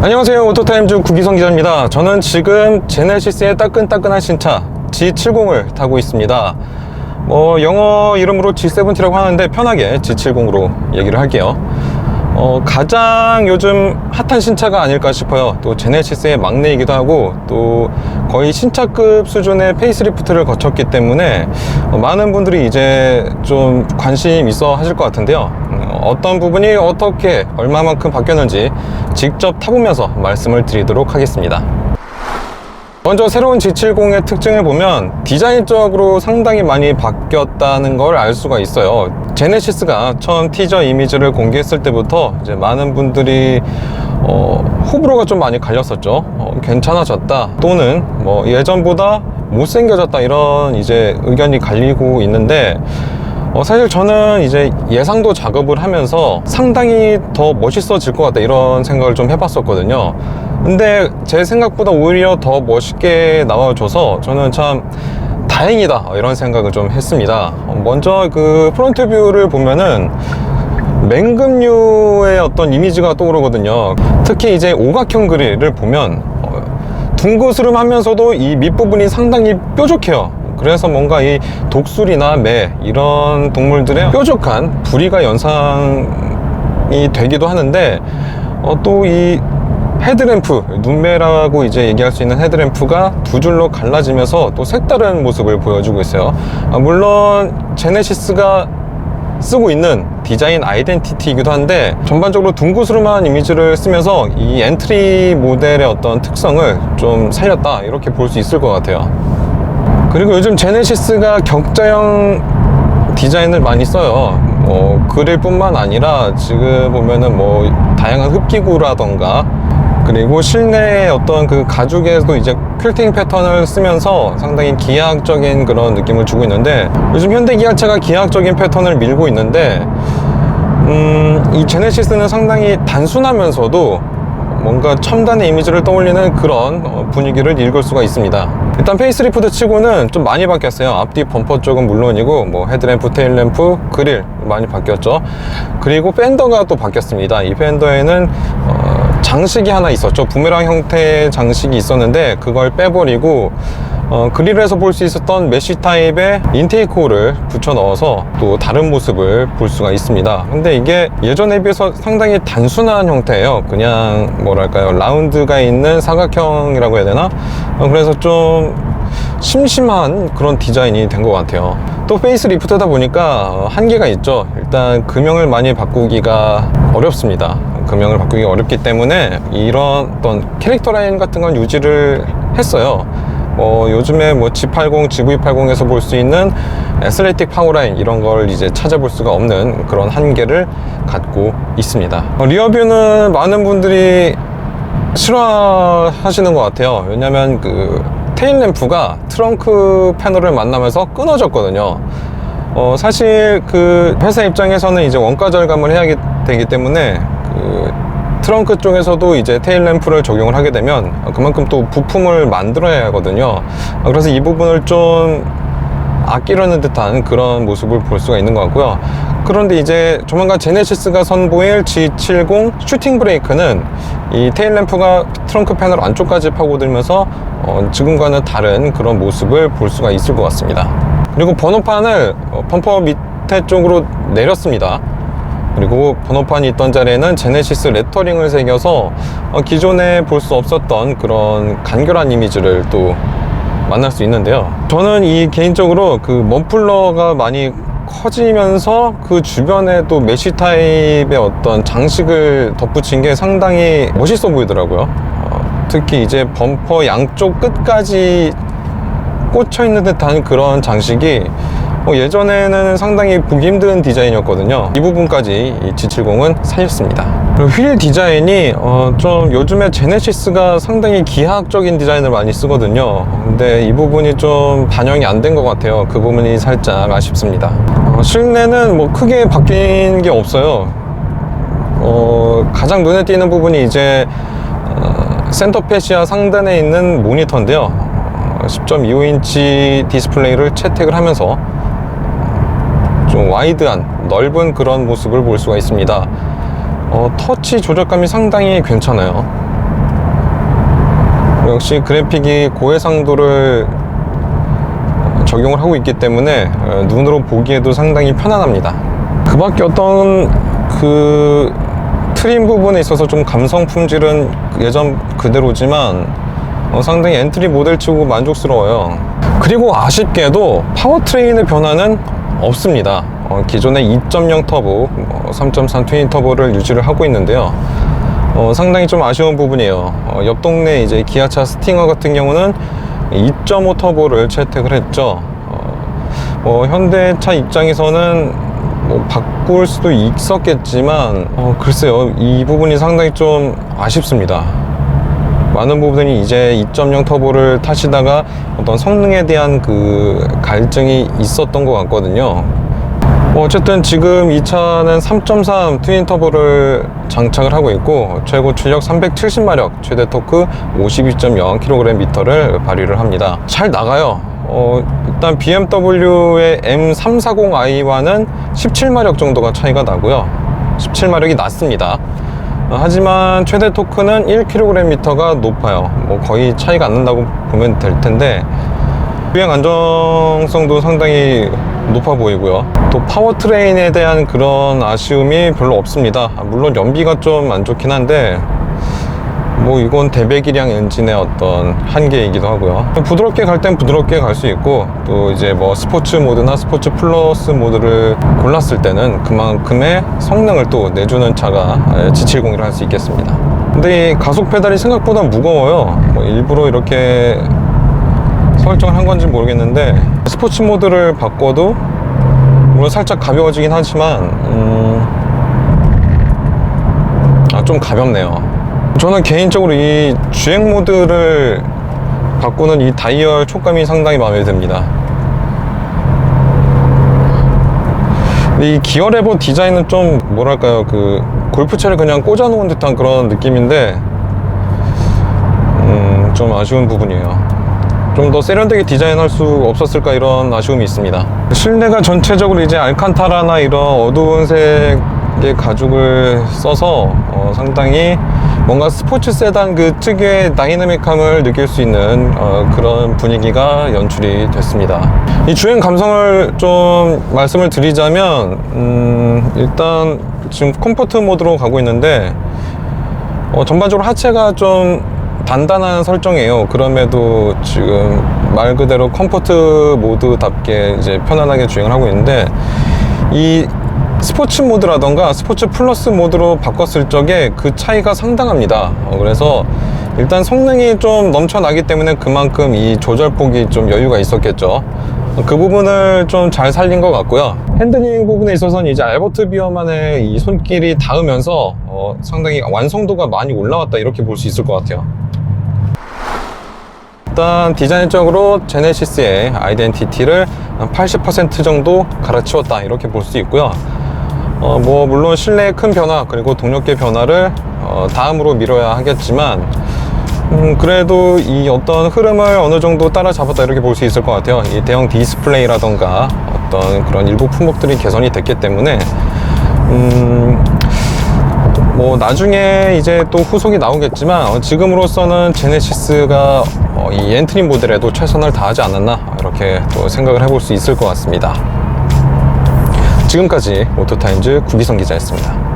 안녕하세요. 오토타임즈 구기성 기자입니다. 저는 지금 제네시스의 따끈따끈한 신차 G70을 타고 있습니다. 뭐 영어 이름으로 G70라고 하는데 편하게 G70으로 얘기를 할게요 어, 가장 요즘 핫한 신차가 아닐까 싶어요. 또 제네시스의 막내이기도 하고 또 거의 신차급 수준의 페이스리프트를 거쳤기 때문에 어, 많은 분들이 이제 좀 관심 있어 하실 것 같은데요. 음, 어떤 부분이 어떻게 얼마만큼 바뀌었는지 직접 타보면서 말씀을 드리도록 하겠습니다. 먼저 새로운 G70의 특징을 보면 디자인적으로 상당히 많이 바뀌었다는 걸 알 수가 있어요. 제네시스가 처음 티저 이미지를 공개했을 때부터 이제 많은 분들이 어, 호불호가 좀 많이 갈렸었죠. 어, 괜찮아졌다 또는 뭐 예전보다 못생겨졌다 이런 이제 의견이 갈리고 있는데 어, 사실 저는 이제 예상도 작업을 하면서 상당히 더 멋있어질 것 같다 이런 생각을 좀 해봤었거든요. 근데 제 생각보다 오히려 더 멋있게 나와줘서 저는 참 다행이다 이런 생각을 좀 했습니다. 어, 먼저 그 프론트 뷰를 보면은 맹금류의 어떤 이미지가 떠오르거든요. 특히 이제 오각형 그릴을 보면 어, 둥그스름하면서도 이 밑부분이 상당히 뾰족해요. 그래서 뭔가 이 독수리나 매 이런 동물들의 뾰족한 부리가 연상이 되기도 하는데 어, 또이 헤드램프 눈매라고 이제 얘기할 수 있는 헤드램프가 두 줄로 갈라지면서 또 색다른 모습을 보여주고 있어요. 아, 물론 제네시스가 쓰고 있는 디자인 아이덴티티이기도 한데 전반적으로 둥그스름한 이미지를 쓰면서 이 엔트리 모델의 어떤 특성을 좀 살렸다 이렇게 볼 수 있을 것 같아요. 그리고 요즘 제네시스가 격자형 디자인을 많이 써요. 뭐 그릴 뿐만 아니라 지금 보면은 뭐 다양한 흡기구라던가 그리고 실내의 어떤 그 가죽에도 이제 퀼팅 패턴을 쓰면서 상당히 기하학적인 그런 느낌을 주고 있는데 요즘 현대 기아차가 기하학적인 패턴을 밀고 있는데 음, 이 제네시스는 상당히 단순하면서도 뭔가 첨단의 이미지를 떠올리는 그런 어, 분위기를 읽을 수가 있습니다. 일단 페이스리프트 치고는 좀 많이 바뀌었어요. 앞뒤 범퍼 쪽은 물론이고 뭐 헤드램프, 테일램프, 그릴 많이 바뀌었죠. 그리고 팬더가 또 바뀌었습니다. 이 팬더에는 어, 장식이 하나 있었죠. 부메랑 형태의 장식이 있었는데 그걸 빼버리고 어, 그릴에서 볼 수 있었던 메쉬 타입의 인테이크 홀을 붙여 넣어서 또 다른 모습을 볼 수가 있습니다. 근데 이게 예전에 비해서 상당히 단순한 형태예요. 그냥 뭐랄까요. 라운드가 있는 사각형이라고 해야 되나? 어, 그래서 좀 심심한 그런 디자인이 된 것 같아요. 또 페이스 리프트다 보니까 어, 한계가 있죠. 일단 금형을 많이 바꾸기가 어렵습니다. 금형을 바꾸기 어렵기 때문에 이런 어떤 캐릭터 라인 같은 건 유지를 했어요. 뭐 요즘에 뭐 G80, GV80에서 볼 수 있는 에슬레틱 파워라인 이런 걸 이제 찾아볼 수가 없는 그런 한계를 갖고 있습니다. 어, 리어뷰는 많은 분들이 싫어하시는 것 같아요. 왜냐면 그 테일 램프가 트렁크 패널을 만나면서 끊어졌거든요. 어, 사실 그 회사 입장에서는 이제 원가 절감을 해야 되기 때문에 그 트렁크 쪽에서도 이제 테일 램프를 적용을 하게 되면 그만큼 또 부품을 만들어야 하거든요. 어, 그래서 이 부분을 좀 아끼려는 듯한 그런 모습을 볼 수가 있는 것 같고요. 그런데 이제 조만간 제네시스가 선보일 G70 슈팅 브레이크는 이 테일 램프가 트렁크 패널 안쪽까지 파고들면서 어, 지금과는 다른 그런 모습을 볼 수가 있을 것 같습니다. 그리고 번호판을 어, 범퍼 밑에 쪽으로 내렸습니다. 그리고 번호판이 있던 자리에는 제네시스 레터링을 새겨서 어, 기존에 볼 수 없었던 그런 간결한 이미지를 또 만날 수 있는데요. 저는 이 개인적으로 그 머플러가 많이 커지면서 그 주변에 또 메쉬 타입의 어떤 장식을 덧붙인 게 상당히 멋있어 보이더라고요. 어, 특히 이제 범퍼 양쪽 끝까지 꽂혀 있는 듯한 그런 장식이 어, 예전에는 상당히 보기 힘든 디자인이었거든요. 이 부분까지 이 G70은 살렸습니다. 그리고 휠 디자인이 어, 좀 요즘에 제네시스가 상당히 기하학적인 디자인을 많이 쓰거든요. 근데 이 부분이 좀 반영이 안 된 것 같아요. 그 부분이 살짝 아쉽습니다. 어, 실내는 뭐 크게 바뀐 게 없어요. 어, 가장 눈에 띄는 부분이 이제 어, 센터페시아 상단에 있는 모니터인데요. 10.25인치 디스플레이를 채택을 하면서 좀 와이드한 넓은 그런 모습을 볼 수가 있습니다. 어, 터치 조작감이 상당히 괜찮아요. 역시 그래픽이 고해상도를 적용을 하고 있기 때문에 어, 눈으로 보기에도 상당히 편안합니다. 그 밖에 어떤 그 트림 부분에 있어서 좀 감성 품질은 예전 그대로지만 어, 상당히 엔트리 모델치고 만족스러워요. 그리고 아쉽게도 파워트레인의 변화는 없습니다. 어, 기존의 2.0 터보, 어, 3.3 트윈 터보를 유지를 하고 있는데요. 어, 상당히 좀 아쉬운 부분이에요. 어, 옆 동네 이제 기아차 스팅어 같은 경우는 2.5 터보를 채택을 했죠. 어, 뭐 현대차 입장에서는 뭐 바꿀 수도 있었겠지만 어, 글쎄요 이 부분이 상당히 좀 아쉽습니다. 많은 부분이 이제 2.0 터보를 타시다가 어떤 성능에 대한 그 갈증이 있었던 것 같거든요. 뭐 어쨌든 지금 이 차는 3.3 트윈 터보를 장착을 하고 있고 최고 출력 370마력, 최대 토크 52.0kgm를 발휘를 합니다. 잘 나가요. 어, 일단 BMW의 M340i와는 17마력 정도가 차이가 나고요. 17마력이 낮습니다. 어, 하지만 최대 토크는 1kgm가 높아요. 뭐 거의 차이가 안 난다고 보면 될 텐데 주행 안정성도 상당히 높아 보이고요. 또 파워트레인에 대한 그런 아쉬움이 별로 없습니다. 아, 물론 연비가 좀 안 좋긴 한데 뭐 이건 대배기량 엔진의 어떤 한계이기도 하고요. 부드럽게 갈 땐 부드럽게 갈 수 있고 또 이제 뭐 스포츠 모드나 스포츠 플러스 모드를 골랐을 때는 그만큼의 성능을 또 내주는 차가 지칠 공유를 할수 있겠습니다. 근데 이 가속 페달이 생각보다 무거워요. 뭐 일부러 이렇게 설정을 한 건지 모르겠는데 스포츠 모드를 바꿔도 물론 살짝 가벼워지긴 하지만 음... 아, 좀 가볍네요. 저는 개인적으로 이 주행 모드를 바꾸는 이 다이얼 촉감이 상당히 마음에 듭니다. 이 기어 레버 디자인은 좀 뭐랄까요 그 골프채를 그냥 꽂아 놓은 듯한 그런 느낌인데 음, 좀 아쉬운 부분이에요. 좀 더 세련되게 디자인할 수 없었을까 이런 아쉬움이 있습니다. 실내가 전체적으로 이제 알칸타라나 이런 어두운 색의 가죽을 써서 어, 상당히 뭔가 스포츠 세단 그 특유의 다이나믹함을 느낄 수 있는 어, 그런 분위기가 연출이 됐습니다. 이 주행 감성을 좀 말씀을 드리자면 음, 일단 지금 컴포트 모드로 가고 있는데 어, 전반적으로 하체가 좀 단단한 설정이에요. 그럼에도 지금 말 그대로 컴포트 모드답게 이제 편안하게 주행을 하고 있는데 이 스포츠 모드라던가 스포츠 플러스 모드로 바꿨을 적에 그 차이가 상당합니다. 어, 그래서 일단 성능이 좀 넘쳐나기 때문에 그만큼 이 조절폭이 좀 여유가 있었겠죠. 어, 그 부분을 좀 잘 살린 것 같고요. 핸들링 부분에 있어서는 이제 알버트 비어만의 이 손길이 닿으면서 어, 상당히 완성도가 많이 올라왔다 이렇게 볼 수 있을 것 같아요. 일단 디자인적으로 제네시스의 아이덴티티를 80% 정도 갈아치웠다 이렇게 볼 수 있고요. 어, 뭐 물론 실내의 큰 변화 그리고 동력계 변화를 어, 다음으로 미뤄야 하겠지만 음, 그래도 이 어떤 흐름을 어느 정도 따라잡았다 이렇게 볼 수 있을 것 같아요. 이 대형 디스플레이라던가 어떤 그런 일부 품목들이 개선이 됐기 때문에 음, 뭐 나중에 이제 또 후속이 나오겠지만 어, 지금으로서는 제네시스가 어, 이 엔트리 모델에도 최선을 다하지 않았나 이렇게 또 생각을 해볼 수 있을 것 같습니다. 지금까지 오토타임즈 구기성 기자였습니다.